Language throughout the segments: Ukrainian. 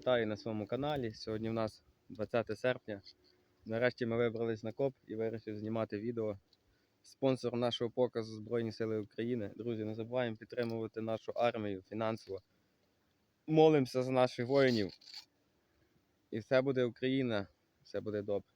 вітаю на своєму каналі. Сьогодні у нас 20 серпня. Нарешті ми вибрались на коп і вирішив знімати відео. Спонсор нашого показу Збройні Сили України. Друзі, не забуваємо підтримувати нашу армію фінансово. Молимося за наших воїнів. І все буде Україна, все буде добре.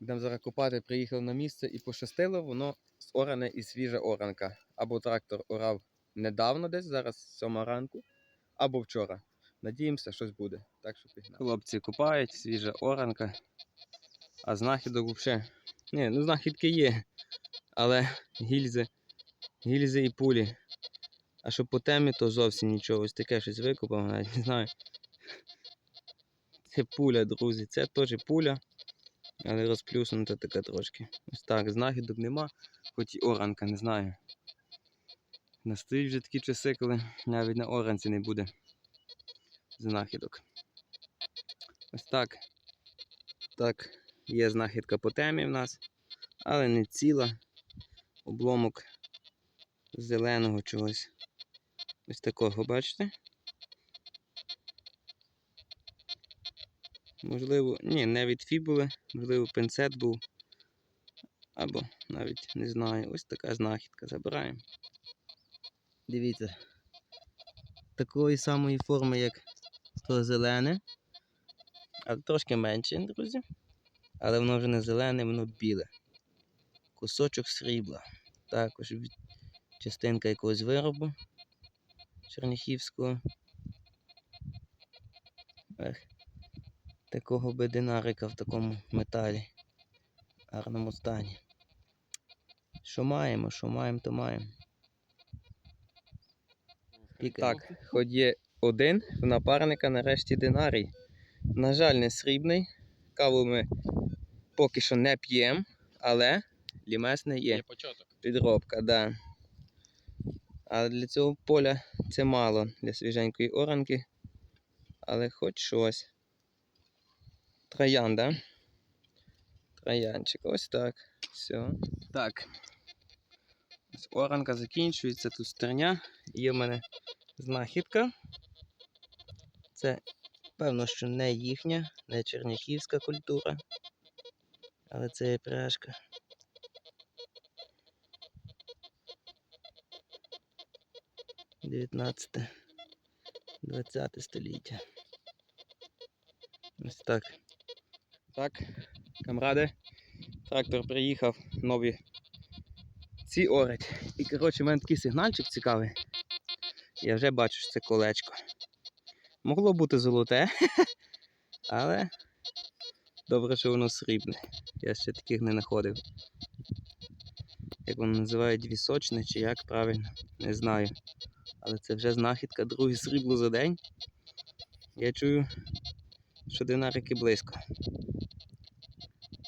Будемо зараз копати, приїхали на місце і пощастило, воно зоране і свіжа оранка. Або трактор орав недавно десь, зараз 7 ранку, або вчора. Надіємося, щось буде. Так що пігнали. Хлопці копають, свіжа оранка. А знахідок взагалі. Ні, ну знахідки є. Але гільзи, гільзи і пулі. А що по темі, то зовсім нічого. Ось таке щось викопав, навіть не знаю. Це пуля, друзі. Це теж пуля. Але розплюснута така трошки. Ось так, знахідок нема, хоч і оранка, не знаю. Настають вже такі часи, коли навіть на оранці не буде знахідок. Ось так. Так, є знахідка по темі в нас, але не ціла. Обломок зеленого чогось. Ось такого, бачите? Можливо, ні, не від фібули, можливо, пинцет був. Або навіть не знаю. Ось така знахідка. Забираємо. Дивіться. Такої самої форми, як то зелене. Але трошки менше, друзі. Але воно вже не зелене, воно біле. Кусочок срібла. Також частинка якогось виробу черніхівського. Ех, такого би динарика в такому металі. Гарному стані. Що маємо, що маємо, то маємо. Так, хоч є один в напарника нарешті динарій. На жаль, не срібний. Каву ми поки що не п'ємо, але лімесне є. початок. Підробка, да. Але для цього поля це мало для свіженької оранки. Але хоч щось. Троян, да? Троянчик, ось так. Все. Так. Ось оранка закінчується, тут стерня. Є в мене знахідка. Це, певно, що не їхня, не черняхівська культура. Але це є пряжка. Дев'ятнадцяте, двадцяте століття. Ось так. Так, камради. Трактор приїхав, нові ці орать. І коротше, в мене такий сигнальчик цікавий. Я вже бачу, що це колечко. Могло бути золоте, але добре, що воно срібне. Я ще таких не знаходив. Як воно називають вісочне чи як правильно, не знаю. Але це вже знахідка, друге срібло за день. Я чую, що динарики близько.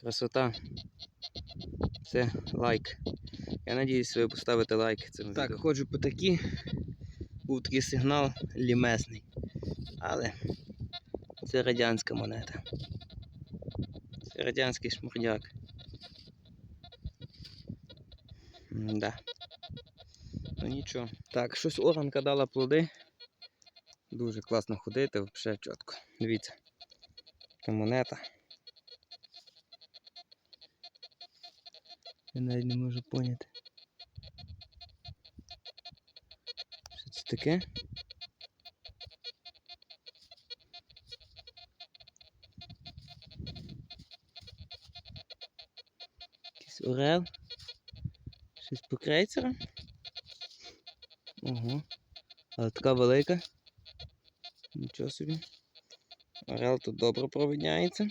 Красота. Це лайк. Я надіюсь, ви поставите лайк цьому Так, відео. ходжу по такі. Був такий сигнал лімесний. Але це радянська монета. Це радянський шмурдяк. Да. Ну нічого. Так, щось оранка дала плоди. Дуже класно ходити, взагалі чітко. Дивіться. Така монета. Я навіть не можу поняти. Що це таке? Якийсь орел. Щось по крейцерам. Ого. Але така велика. Нічого собі. Орел тут добре провідняється.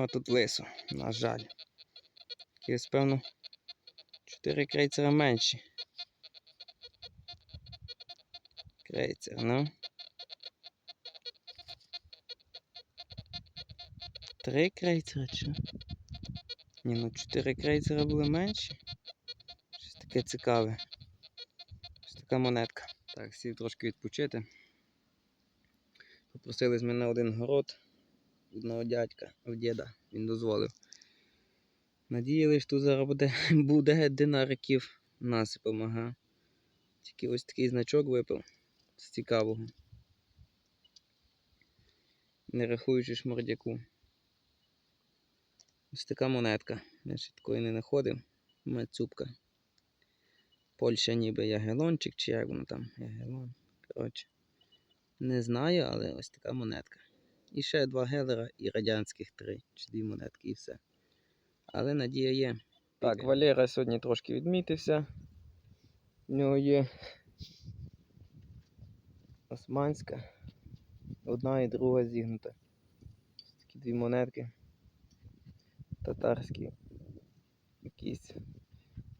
Ну, тут лисо, на жаль. Якесь, певно, 4 крейцера менші. Крейцер, ну. Три крейцера чи? Ні, ну 4 крейцера були менші. Щось таке цікаве. Ось така монетка. Так, сів трошки відпочити. Попросили з мене один город. Одного дядька, в діда, він дозволив. Надіялись, що тут зараз буде, буде динариків насипом, ага. Тільки ось такий значок випив з цікавого. Не рахуючи шмордяку. Ось така монетка. Я ще такої не знаходив. Мацюбка. Польща ніби ягелончик, чи як воно там? Ягелон. Коротше. Не знаю, але ось така монетка. І ще два гелера і радянських три, чи дві монетки і все. Але надія є. Так, Валера сьогодні трошки відмітився. В нього є османська. Одна і друга зігнута. Ось такі дві монетки. Татарські. Якісь.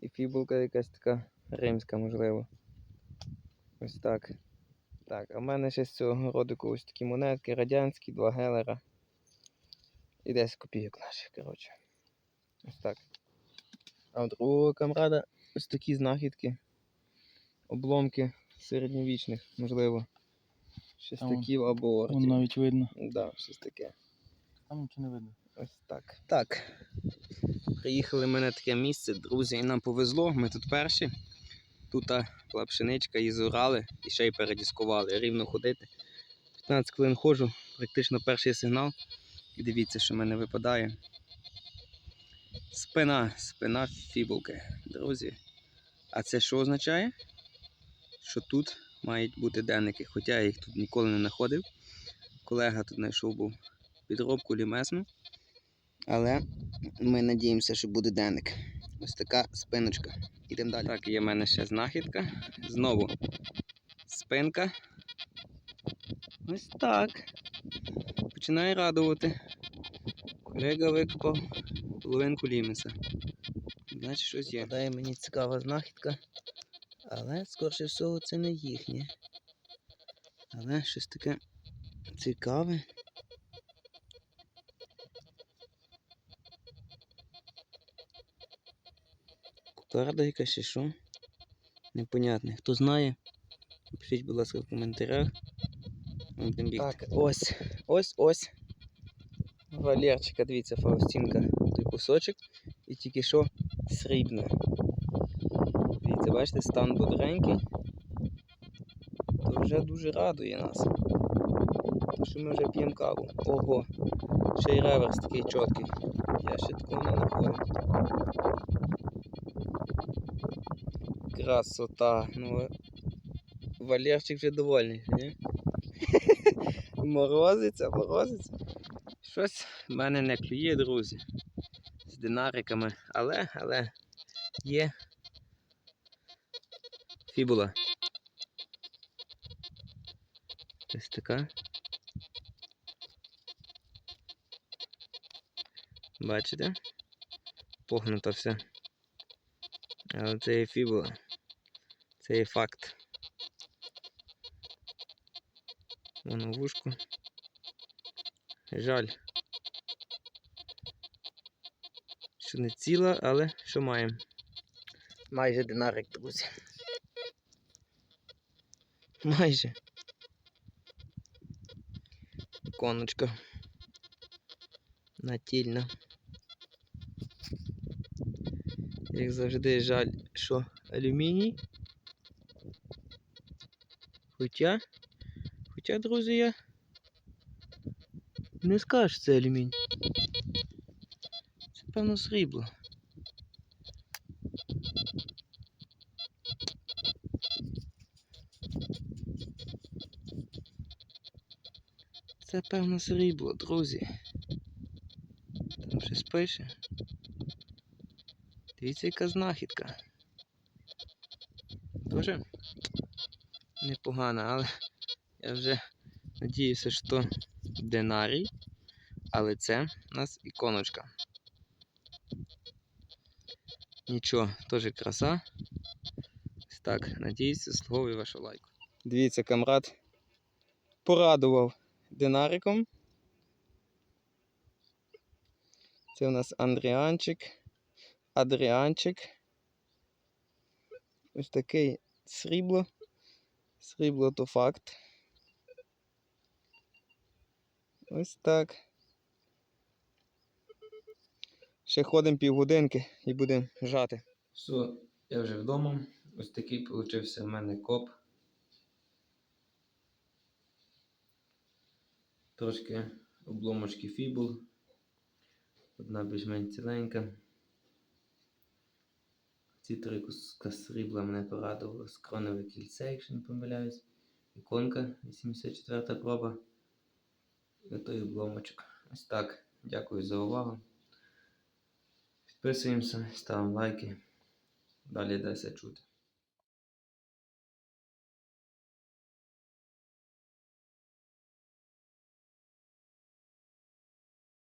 І фібулка якась така римська, можливо. Ось так. Так, а в мене ще з цього родику ось такі монетки, радянські, два гелера. І 10 копійок наших, коротше. Ось так. А у другого камрада ось такі знахідки. Обломки середньовічних, можливо. Шестаків або Вон навіть видно. Да, щось таке. Там нічого не видно. Ось так. Так. Приїхали ми на таке місце, друзі, і нам повезло, ми тут перші. Тут була пшеничка, її зорали і ще й передіскували. Рівно ходити. 15 хвилин ходжу, практично перший сигнал. І дивіться, що в мене випадає. Спина, спина фібулки, друзі. А це що означає? Що тут мають бути денники, хоча я їх тут ніколи не знаходив. Колега тут знайшов був підробку лімесну. Але ми надіємося, що буде денник. Ось така спиночка. Ідемо далі. Так, є в мене ще знахідка. Знову спинка. Ось так. Починає радувати. Колега викопав половинку лімеса. Значить, щось є. Дає мені цікава знахідка. Але, скорше всього, це не їхнє. Але щось таке цікаве. Кукарда якась чи що? Непонятне. Хто знає, напишіть, будь ласка, в коментарях. Так, ось, ось, ось. Валерчика, дивіться, Фаустінка, той кусочок. І тільки що срібна. Дивіться, бачите, стан бодренький. То вже дуже радує нас. То що ми вже п'ємо каву. Ого, ще й реверс такий чіткий. Я ще такого не знаходив. Красота. Ну, Валерчик вже довольний, ні? морозиться, морозиться. Щось в мене не клює, друзі. З динариками. Але, але є фібула. Ось така. Бачите? Погнута все. Але це є фібула. Це є факт. Воно вушку. Жаль. Що не ціла, але що маємо? Майже динарик, друзі. Майже. Коночка. Натільна. Як завжди, жаль, що алюміній. Хоча, хоча, друзі, я не скажу, це алюміній. Це певно срібло. Це певно срібло, друзі. Там щось пише. Дивіться, яка знахідка. Дуже непогана, але я вже надіюся, що динарій, але це у нас іконочка. Нічого, теж краса. Так, надіюся, заслуговує вашу лайку. Дивіться, камрад порадував динариком. Це у нас Андріанчик, Адріанчик. Ось такий срібло. Срібло то факт. Ось так. Ще ходимо півгодинки і будемо жати. Все, я вже вдома. Ось такий получився в мене коп. Трошки обломочки фібул. Одна більш-менш ціленька. Ці три срібла мене порадували з кронове кільце, якщо не помиляюсь. Іконка 84 та проба. Той обломочок. Ось так. Дякую за увагу. Підписуємося, ставимо лайки. Далі йдеться чути.